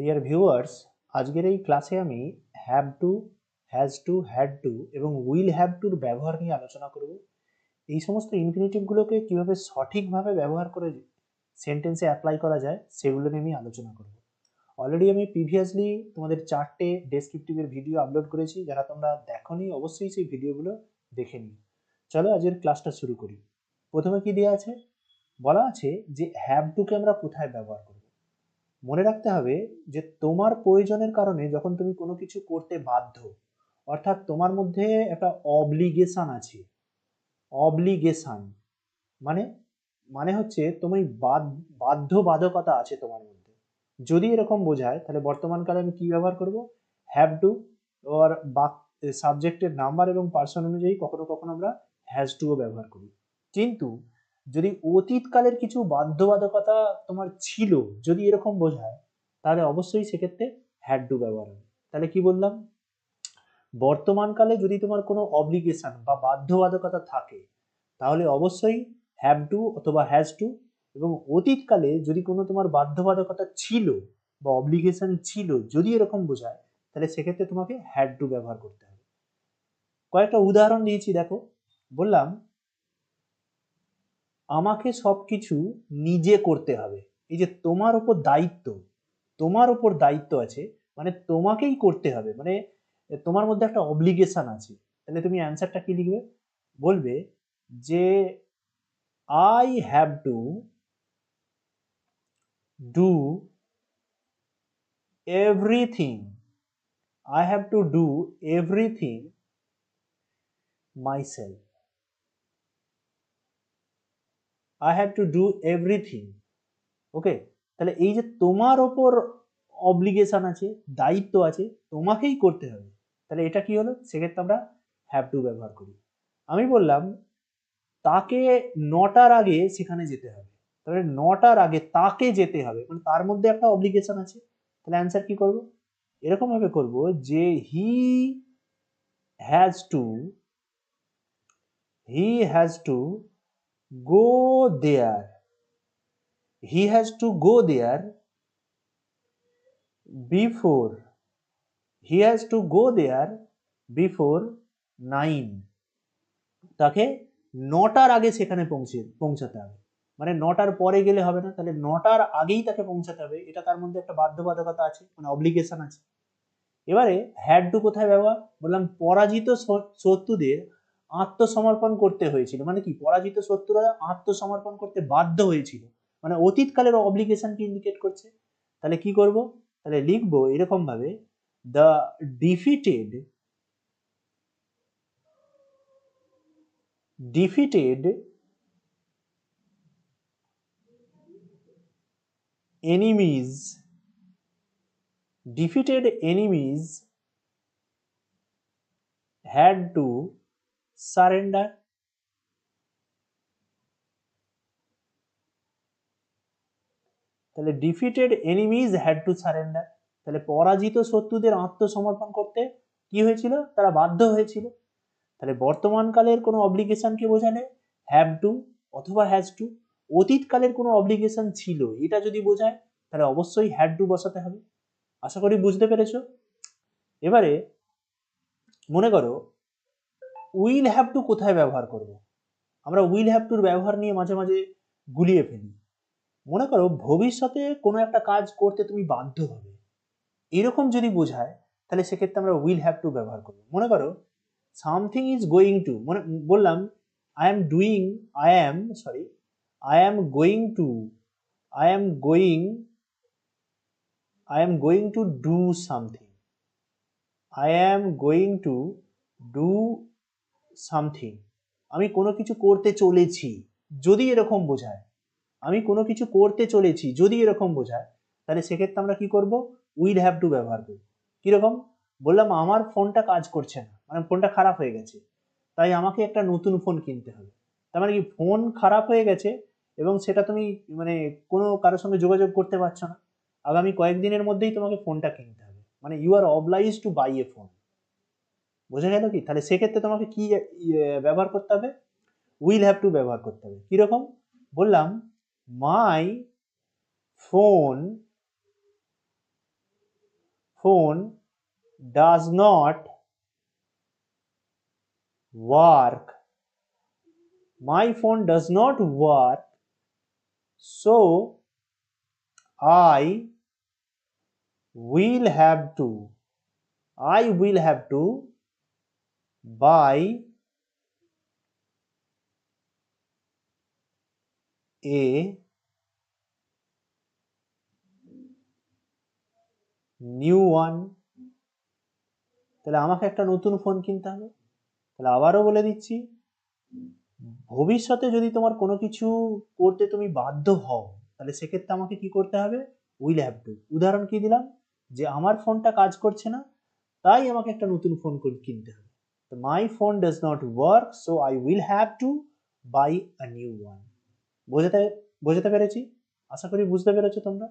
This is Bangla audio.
ডিয়ার ভিউয়ার্স আজকের এই ক্লাসে আমি have to has to had to এবং উইল হ্যাভ টুর ব্যবহার নিয়ে আলোচনা করব। এই সমস্ত ইনফিনিটিভগুলোকে কীভাবে সঠিকভাবে ব্যবহার করে সেন্টেন্সে অ্যাপ্লাই করা যায়, সেগুলো নিয়ে আমি আলোচনা করব। অলরেডি আমি প্রিভিয়াসলি তোমাদের চারটে ডেসক্রিপটিভের ভিডিও আপলোড করেছি, যারা তোমরা দেখোনি, অবশ্যই সেই ভিডিওগুলো দেখে নিও। চলো আজকের ক্লাসটা শুরু করি। প্রথমে কি দেওয়া আছে? বলা আছে যে হ্যাভ টুকে আমরা কোথায় ব্যবহার করব? মনে রাখতে হবে যে তোমার প্রয়োজনের কারণে যখন তুমি কোনো কিছু করতে বাধ্য, অর্থাৎ তোমার মধ্যে একটা অবলিগেশন আছে। অবলিগেশন মানে মানে হচ্ছে তুমি বাধ্যবাধকতা আছে তোমার মধ্যে। যদি এরকম বোঝায়, তাহলে বর্তমানকালে আমি কি ব্যবহার করব? হ্যাভ টু ওর বাক সাবজেক্টের নাম্বার এবং পার্সন অনুযায়ী কখনো কখনো আমরা হ্যাজ টুও ব্যবহার করি। কিন্তু যদি অতীতকালের কিছু বাধ্যবাধকতা তোমার ছিল, যদি এরকম বোঝায়, তাহলে অবশ্যই সেক্ষেত্রে হ্যাড ডু ব্যবহার হবে। তাহলে কি বললাম? বর্তমানকালে যদি তোমার কোনো অব্লিগেশন বা বাধ্যবাধকতা থাকে, তাহলে অবশ্যই হ্যাভ টু অথবা হ্যাজ টু এবং অতীতকালে যদি কোনো তোমার বাধ্যবাধকতা ছিল বা অব্লিগেশন ছিল, যদি এরকম বোঝায়, তাহলে সেক্ষেত্রে তোমাকে হ্যাড টু ব্যবহার করতে হবে। কয়েকটা উদাহরণ দিয়েছি, দেখো। বললাম আমাকে সব কিছু নিজে করতে হবে। এই যে তোমার ওপর দায়িত্ব, তোমার ওপর দায়িত্ব আছে মানে তোমাকেই করতে হবে। মানে তোমার মধ্যে একটা অব্লিগেশন আছে। তাহলে তুমি অ্যান্সারটা কি লিখবে? বলবে যে I have to do everything I have to do everything myself I have to do everything okay তাহলে এই যে তোমার ওপর অব্লিগেশন আছে, দায়িত্ব আছে, তোমাকেই করতে হবে। তাহলে এটা কি হলো? সেক্ষেত্রে আমরা হ্যাভ টু ব্যবহার করি। আমি বললাম, তাকে নটার আগে সেখানে যেতে হবে। তাহলে নটার আগে তাকে যেতে হবে। মানে তার মধ্যে একটা অব্লিগেশন আছে। তাহলে অ্যান্সার কি করব? এরকম ভাবে করব যে he has to he has to go there. He has to go there before. He has to go there before nine তাকে নটার আগে সেখানে পৌঁছে, পৌঁছাতে হবে। মানে নটার পরে গেলে হবে না, তাহলে নটার আগেই তাকে পৌঁছাতে হবে। এটা তার মধ্যে একটা বাধ্যবাধকতা আছে মানে অব্লিগেশন আছে। এবারে হ্যাড টু কোথায় ব্যবহার? বললাম পরাজিত শত্রুদের আত্মসমর্পণ করতে হয়েছিল। মানে কি? পরাজিত শত্রুরা আত্মসমর্পণ করতে বাধ্য হয়েছিল। মানে অতীতকালের অব্লিগেশনকে ইন্ডিকেট করছে? তাহলে কি করব? তাহলে লিখব এরকম ভাবে the defeated defeated enemies, defeated enemies had to surrender. তাহলে defeated enemies had to surrender তাহলে পরাজিত শত্রুদের আত্মসমর্পণ করতে কি হয়েছিল? তারা বাধ্য হয়েছিল। তাহলে বর্তমানকালের কোনো অব্লিগেশনকে বোঝালে? হ্যাভ টু অথবা হ্যাজ টু অতীতকালের কোনো অব্লিগেশন ছিল, এটা যদি বোঝায়, তাহলে অবশ্যই হ্যাড টু বসাতে হবে। আশা করি বুঝতে পেরেছ? এবারে মনে করো উইল হ্যাভ টু কোথায় ব্যবহার করব? আমরা উইল হ্যাভ টুর ব্যবহার নিয়ে মাঝে মাঝে গুলিয়ে ফেলি। মনে করো ভবিষ্যতে কোনো একটা কাজ করতে তুমি বাধ্য হবে। এরকম যদি বোঝায়, তাহলে সেক্ষেত্রে আমরা উইল হ্যাভ টু ব্যবহার করব। মনে করো সামথিং ইজ গোয়িং টু মনে, বললাম I am doing I am sorry I am going to I am going I am going to do something I am going to do something আমি কোনো কিছু করতে চলেছি, যদি এরকম বোঝায়। আমি কোনো কিছু করতে চলেছি, যদি এরকম বোঝায়, তাহলে সেক্ষেত্রে আমরা কি করব? উইল হ্যাভ টু ব্যবহার করব। কীরকম? বললাম, আমার ফোনটা কাজ করছে না। মানে ফোনটা খারাপ হয়ে গেছে। তাই আমাকে একটা নতুন ফোন কিনতে হবে। তার মানে কি, ফোন খারাপ হয়ে গেছে এবং সেটা তুমি মানে কোনো কারোর সঙ্গে যোগাযোগ করতে পারছ না। আগামী কয়েকদিনের মধ্যেই তোমাকে ফোনটা কিনতে হবে। মানে you are oblige to buy a phone বোঝা গেল কি? তাহলে সেক্ষেত্রে তোমাকে কি ব্যবহার করতে হবে? উইল হ্যাভ টু ব্যবহার করতে হবে। কীরকম বললাম my phone phone does not work my phone does not work so I will have to, i will have to buy a new one তাহলে আমাকে একটা নতুন ফোন কিনতে হবে। তাহলে আবারও বলে দিচ্ছি, ভবিষ্যতে যদি তোমার কোনো কিছু করতে তুমি বাধ্য হও, তাহলে সেক্ষেত্রে আমাকে কি করতে হবে? Will have to. উদাহরণ কি দিলাম? যে আমার ফোনটা কাজ করছে না, তাই আমাকে একটা নতুন ফোন কিনতে হবে। তো phone does not work so i will have to to buy new one বোঝাতে বোঝাতে পেরেছি আশা করি বুঝতে পেরেছ তোমরা